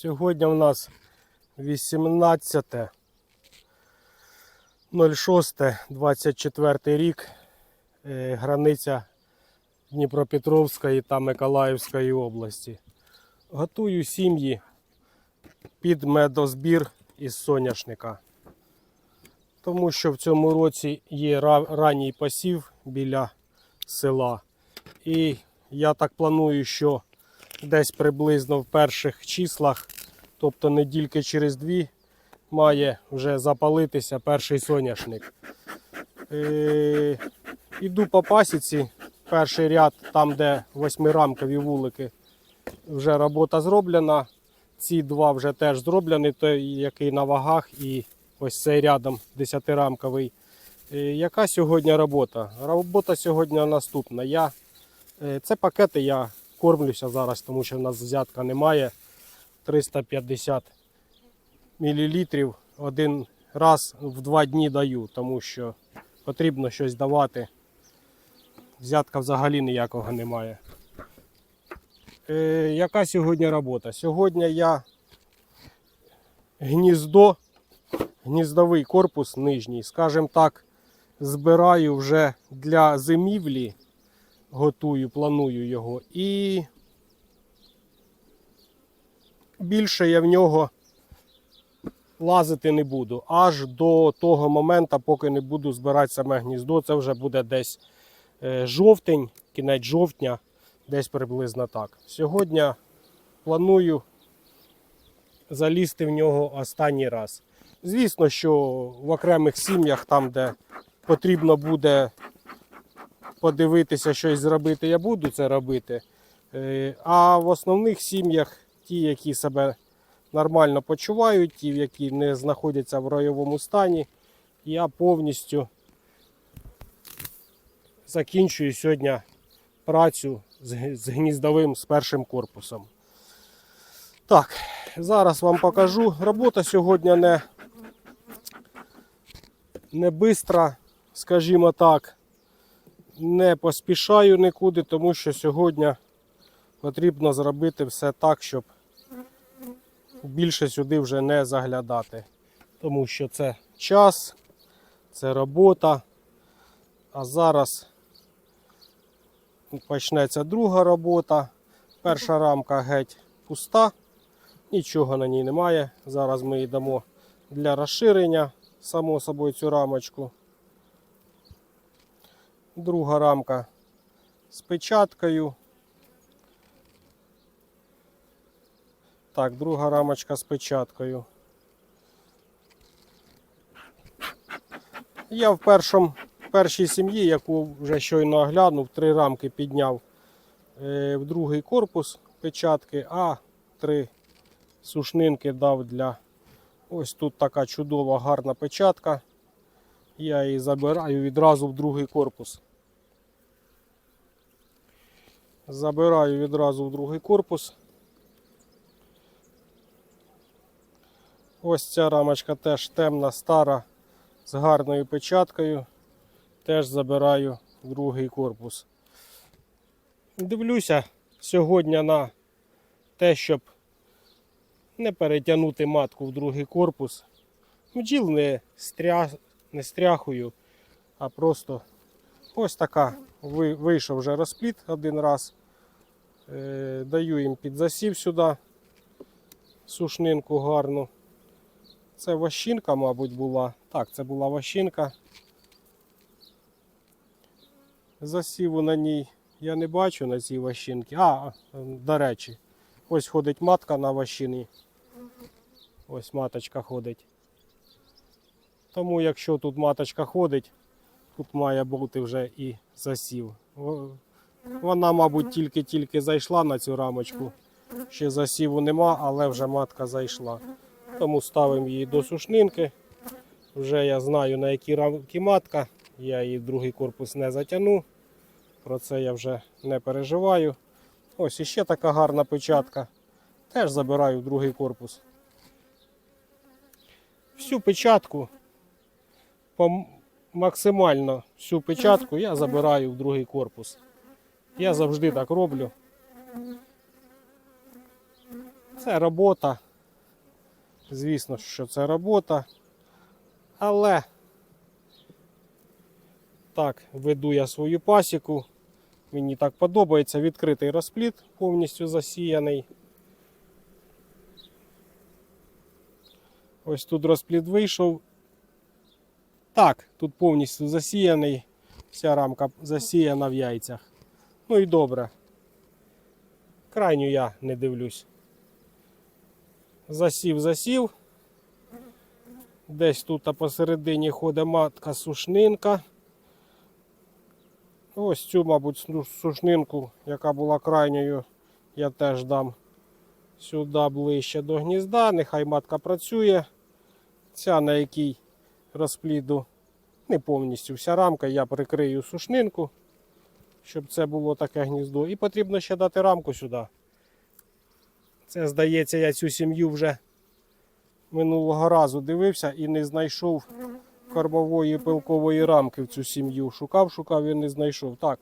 Сьогодні у нас 18 06 24 рік. Е, Границя Дніпропетровської та Миколаївської області. Готую сім'ї під медозбір із соняшника. Тому що в цьому році є ранній посів біля села. І я так планую, що десь приблизно в перших числах, тобто недільки через дві, має вже запалитися перший соняшник. Е, іду по пасіці, перший ряд, там, де восьмирамкові вулики, вже робота зроблена. Ці два вже теж зроблені, той, який на вагах, і ось цей рядом десятирамковий. Е, Яка сьогодні робота? Робота сьогодні наступна. Я, е, це пакети я кормлюся зараз, тому що в нас взятка немає. 350 мл один раз в два дні даю, тому що потрібно щось давати. Взятка взагалі ніякого немає. Е, яка сьогодні робота? Сьогодні я гніздо, гніздовий корпус нижній, скажімо так, збираю вже для зимівлі, готую, планую його. І більше я в нього лазити не буду. Аж до того моменту, поки не буду збирати саме гніздо. Це вже буде десь е, жовтень, кінець жовтня, десь приблизно так. Сьогодні планую залізти в нього останній раз. Звісно, що в окремих сім'ях, там, де потрібно буде подивитися, щось зробити, я буду це робити. Е, А в основних сім'ях, ті, які себе нормально почувають, ті, які не знаходяться в ройовому стані, я повністю закінчую сьогодні працю з гніздовим з першим корпусом. Так, зараз вам покажу. Робота сьогодні не, не бистра, скажімо так. Не поспішаю нікуди, тому що сьогодні потрібно зробити все так, щоб більше сюди вже не заглядати. Тому що це час, це робота. А зараз почнеться друга робота. Перша рамка геть пуста, нічого на ній немає. Зараз ми її для розширення, само собою цю рамочку. Друга рамка з печаткою. Так, друга рамочка з печаткою. Я в першому, першій сім'ї, яку вже щойно оглянув, три рамки підняв е, в другий корпус печатки, а три сушнинки дав для ось тут така чудова гарна печатка. Я її забираю відразу в другий корпус. Забираю відразу в другий корпус. Ось ця рамочка теж темна, стара, з гарною печаткою. Теж забираю другий корпус. Дивлюся сьогодні на те, щоб не перетягнути матку в другий корпус. Бджіл не, стря... не стряхую, а просто ось така. Вийшов вже розпліт один раз. Е, Даю їм під засів сюди сушнинку гарну. Це ващинка, мабуть, була. Так, це була ващинка. Засіву на ній я не бачу на цій ващинці. А, до речі, ось ходить матка на ващині. Ось маточка ходить. Тому якщо тут маточка ходить, тут має бути вже і засів. Вона, мабуть, тільки-тільки зайшла на цю рамочку. Ще засіву нема, але вже матка зайшла. Тому ставимо її до сушнинки. Вже я знаю на які рамки матка. Я її другий корпус не затягну. Про це я вже не переживаю. Ось іще така гарна печатка. Теж забираю другий корпус. Всю печатку, максимально всю печатку я забираю в другий корпус. Я завжди так роблю. Це робота. Звісно, що це робота. Але так, веду я свою пасіку. Мені так подобається. Відкритий розплід, повністю засіяний. Ось тут розплід вийшов. Так, тут повністю засіяний. Вся рамка засіяна в яйцях. Ну і добре. Крайню я не дивлюсь. Засів, засів. Десь тут посередині ходить матка сушнинка. Ось цю, мабуть, сушнинку, яка була крайньою, я теж дам сюди ближче до гнізда. Нехай матка працює. Ця, на якій розпліду не повністю вся рамка, я прикрию сушнинку, щоб це було таке гніздо. І потрібно ще дати рамку сюди. Це, здається, я цю сім'ю вже минулого разу дивився і не знайшов кормової пилкової рамки в цю сім'ю. Шукав, шукав і не знайшов. Так,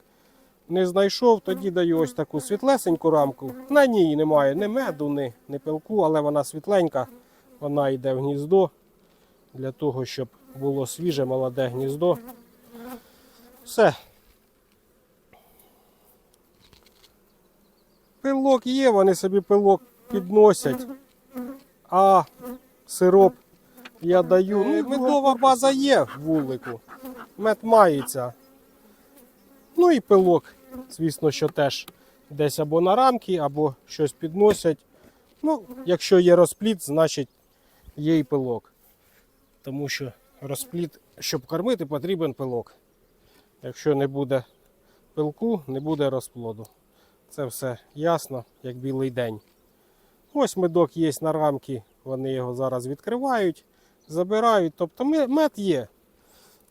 не знайшов, тоді даю ось таку світлесеньку рамку. На ній немає ні меду, ні, ні пилку, але вона світленька. Вона йде в гніздо для того, щоб було свіже молоде гніздо. Все. Пилок є, вони собі пилок підносять. А сироп я даю. Ну, медова база є в вулику. Мед мається. Ну і пилок, звісно, що теж десь або на рамки, або щось підносять. Ну, якщо є розпліт, значить є і пилок. Тому що розпліт, щоб кормити, потрібен пилок. Якщо не буде пилку, не буде розплоду. Це все ясно, як білий день. Ось медок є на рамки, вони його зараз відкривають, забирають. Тобто мед є.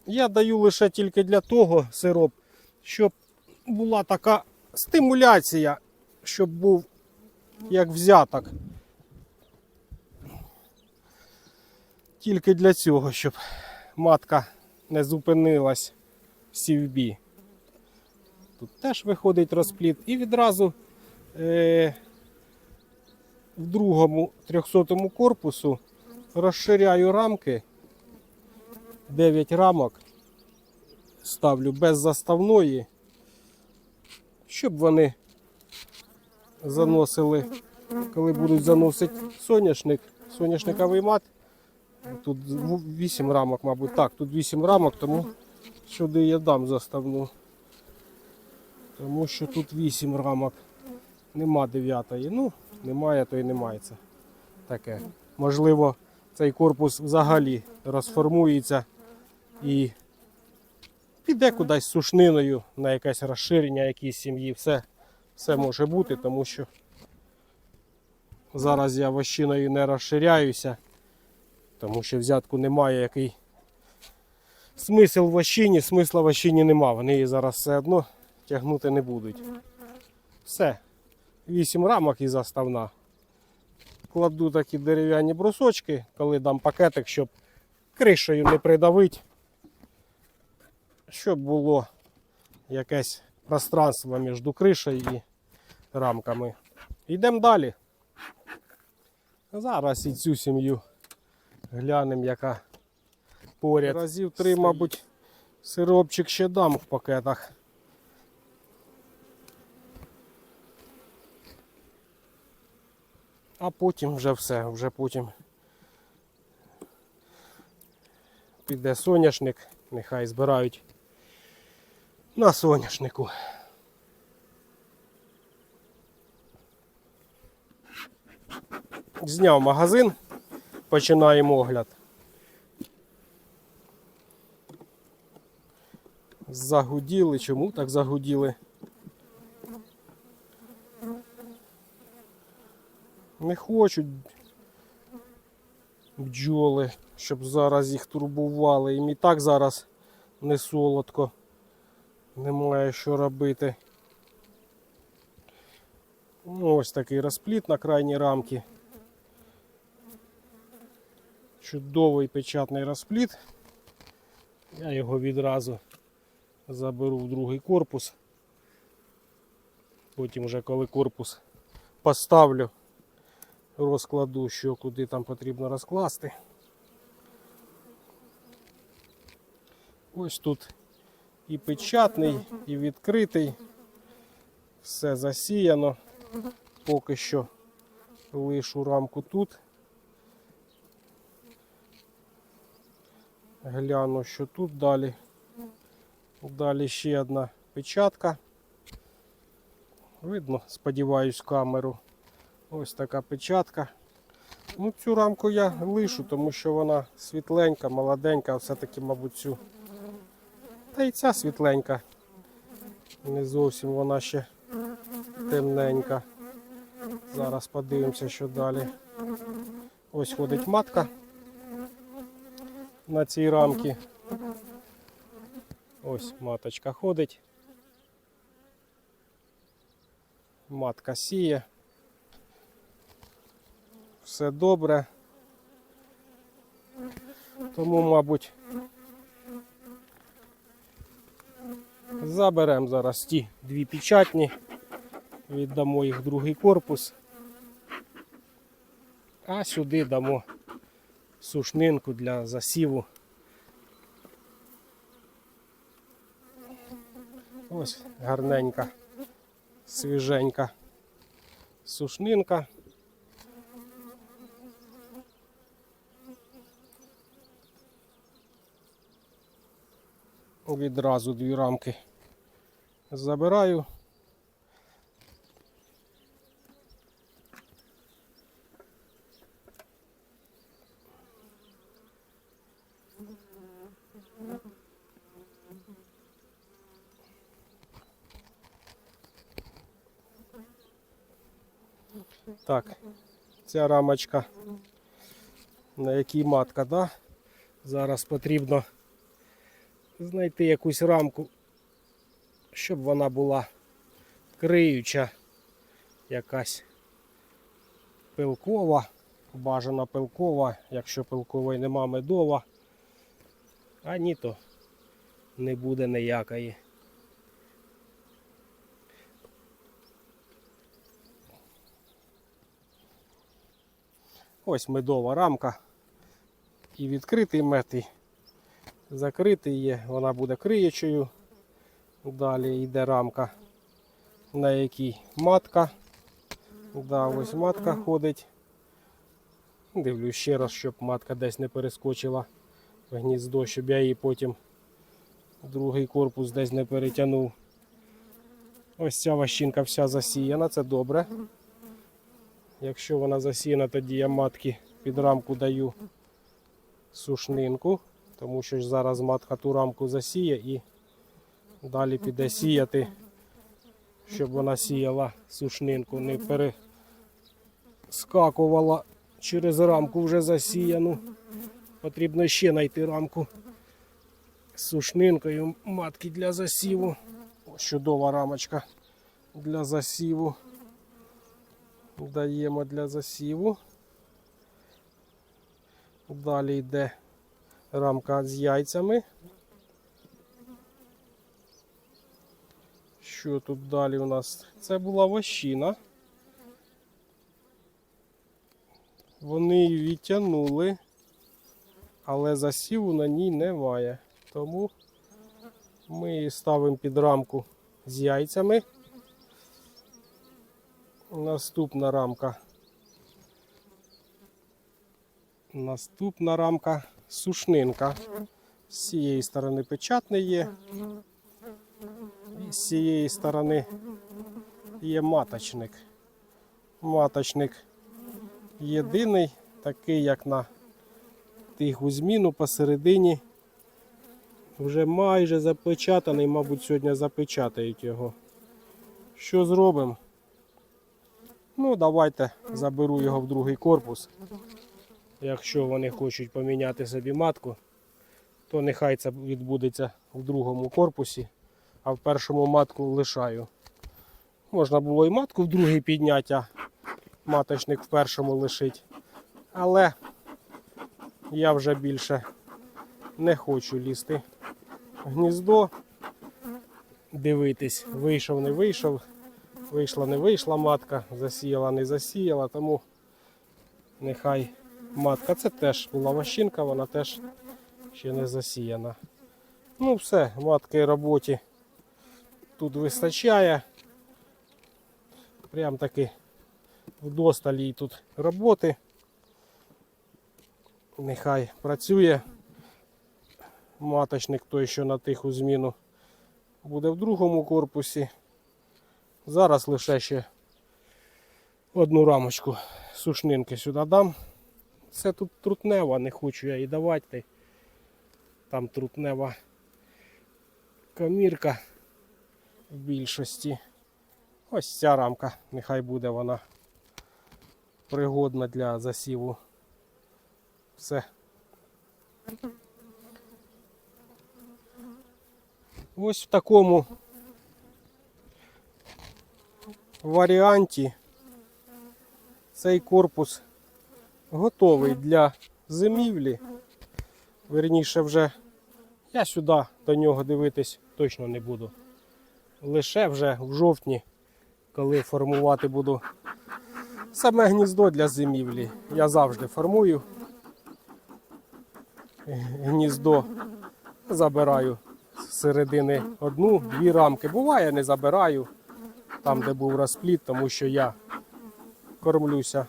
Я даю лише тільки для того сироп, щоб була така стимуляція, щоб був як взяток. Тільки для цього, щоб матка не зупинилась в сівбі. Тут теж виходить розплід. І відразу е, в другому 300 корпусу розширяю рамки. 9 рамок ставлю без заставної, щоб вони заносили, коли будуть заносити соняшник, соняшниковий мат. Тут 8 рамок, мабуть. Так, тут 8 рамок, тому сюди я дам заставну. Тому що тут 8 рамок. Нема дев'ятої. Ну, немає, то і немає. Це таке. Можливо, цей корпус взагалі розформується і піде кудись сушниною на якесь розширення якійсь сім'ї. Все, все може бути, тому що зараз я вощиною не розширяюся, тому що взятку немає, який смисл в вощині, смисла в вощині нема. Вони її зараз все одно тягнути не будуть. Все. 8 рамок і заставна. Кладу такі дерев'яні брусочки, коли дам пакетик, щоб кришею не придавити, щоб було якесь пространство між кришею і рамками. Йдемо далі. Зараз і цю сім'ю глянемо, яка поряд. Разів три, мабуть, сиропчик ще дам в пакетах. А потім вже все, вже потім піде соняшник, нехай збирають на соняшнику. Зняв магазин, починаємо огляд. Загуділи, чому так загуділи? Не хочуть бджоли, щоб зараз їх турбували. Їм і так зараз не солодко. Немає що робити. Ну, ось такий розпліт на крайній рамці. Чудовий печатний розпліт. Я його відразу заберу в другий корпус. Потім вже коли корпус поставлю, розкладу, що куди там потрібно розкласти. Ось тут і печатний, і відкритий. Все засіяно. Поки що лишу рамку тут. Гляну, що тут далі. Далі ще одна печатка. Видно, сподіваюсь, камеру. Ось така печатка. Ну, цю рамку я лишу, тому що вона світленька, молоденька, все-таки, мабуть, цю. Та й ця світленька. Не зовсім вона ще темненька. Зараз подивимося, що далі. Ось ходить матка на цій рамці. Ось маточка ходить. Матка сіє. Все добре. Тому, мабуть, заберемо зараз ті дві печатні, віддамо їх в другий корпус, а сюди дамо сушнинку для засіву. Ось гарненька, свіженька сушнинка. Відразу дві рамки забираю. Так, ця рамочка, на якій матка, да? Зараз потрібно знайти якусь рамку, щоб вона була криюча, якась пилкова, бажана пилкова, якщо пилкової нема медова, а ні, то не буде ніякої. Ось медова рамка. І відкритий мед, закритий є, вона буде криючою. Далі йде рамка, на якій матка. Да, ось матка ходить. Дивлюсь ще раз, щоб матка десь не перескочила в гніздо, щоб я її потім другий корпус десь не перетягнув. Ось ця ващинка вся засіяна, це добре. Якщо вона засіяна, тоді я матки під рамку даю сушнинку, тому що ж зараз матка ту рамку засіє і далі піде сіяти, щоб вона сіяла сушнинку, не перескакувала через рамку вже засіяну. Потрібно ще знайти рамку з сушнинкою матки для засіву. Ось чудова рамочка для засіву. Даємо для засіву. Далі йде рамка з яйцями. Що тут далі у нас? Це була вощина. Вони її відтягнули, але засіву на ній немає. Тому ми її ставимо під рамку з яйцями. Наступна рамка. Наступна рамка сушнинка. З цієї сторони печатний є. З цієї сторони є маточник. Маточник єдиний, такий, як на тиху зміну посередині. Вже майже запечатаний, мабуть, сьогодні запечатають його. Що зробимо? Ну, давайте заберу його в другий корпус. Якщо вони хочуть поміняти собі матку, то нехай це відбудеться в другому корпусі, а в першому матку лишаю. Можна було і матку в другий підняти, а маточник в першому лишить. Але я вже більше не хочу лізти в гніздо, дивитись, вийшов, не вийшов. Вийшла, не вийшла матка, засіяла, не засіяла, тому Нехай матка. Це теж була ващинка, вона теж ще не засіяна. Ну все, матки роботі тут вистачає. Прям таки вдосталь їй тут роботи. Нехай працює. Маточник той, що на тиху зміну, буде в другому корпусі. Зараз лише ще одну рамочку сушнинки сюди дам. Це тут трутнева, не хочу я її давати. Там трутнева комірка в більшості. Ось ця рамка, нехай буде вона пригодна для засіву. Все. Ось в такому варіанті цей корпус готовий для зимівлі. Верніше вже я сюди до нього дивитись точно не буду. Лише вже в жовтні, коли формувати буду саме гніздо для зимівлі. Я завжди формую гніздо, забираю з середини одну-дві рамки. Буває, не забираю там, де був розпліт, тому що я кормлюся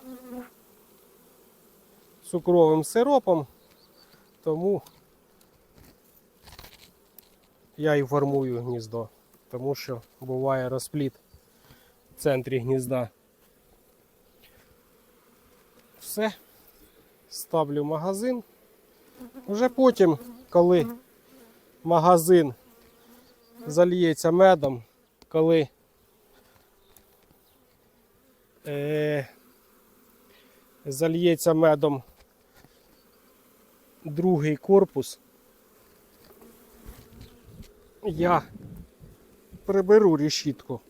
цукровим сиропом, тому я і формую гніздо, тому що буває розпліт в центрі гнізда. Все, ставлю магазин. Вже потім, коли магазин зальється медом, коли е, зальється медом другий корпус, я приберу решітку,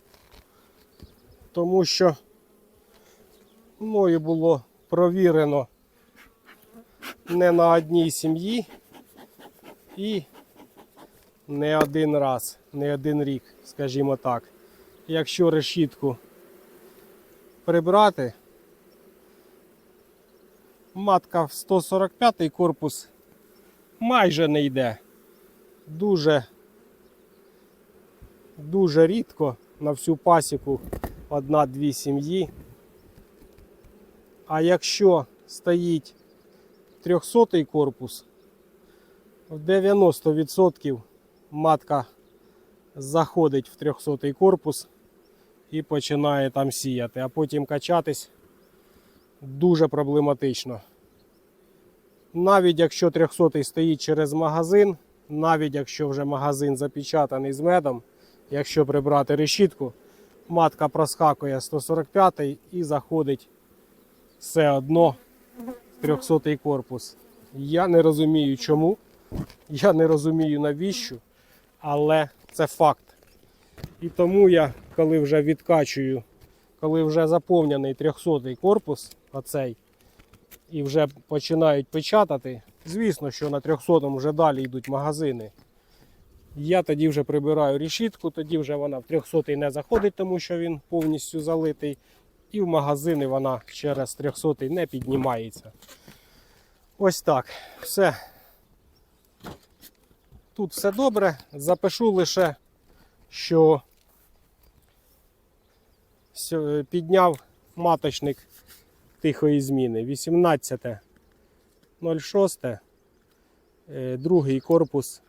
тому що мною було провірено не на одній сім'ї і не один раз, не один рік, скажімо так. Якщо решітку прибрати, матка в 145 корпус майже не йде. Дуже, дуже рідко на всю пасіку одна-дві сім'ї. А якщо стоїть 300 корпус, в 90% матка заходить в 300 корпус і починає там сіяти, а потім качатись дуже проблематично. Навіть якщо 300 стоїть через магазин, навіть якщо вже магазин запечатаний з медом, якщо прибрати решітку, матка проскакує 145 і заходить все одно в 300 корпус. Я не розумію чому. Я не розумію навіщо, але це факт. І тому я, коли вже відкачую, коли вже заповнений 300 корпус, оцей, і вже починають печатати, звісно, що на 300 вже далі йдуть магазини. Я тоді вже прибираю решітку, тоді вже вона в 300 не заходить, тому що він повністю залитий. І в магазини вона через 300 не піднімається. Ось так. Все. Тут все добре. Запишу лише, що підняв маточник тихої зміни. 18.06. Е, Другий корпус.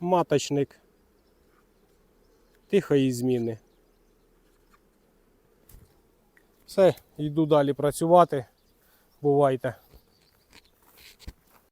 Маточник тихої зміни. Все, йду далі працювати. Бувайте.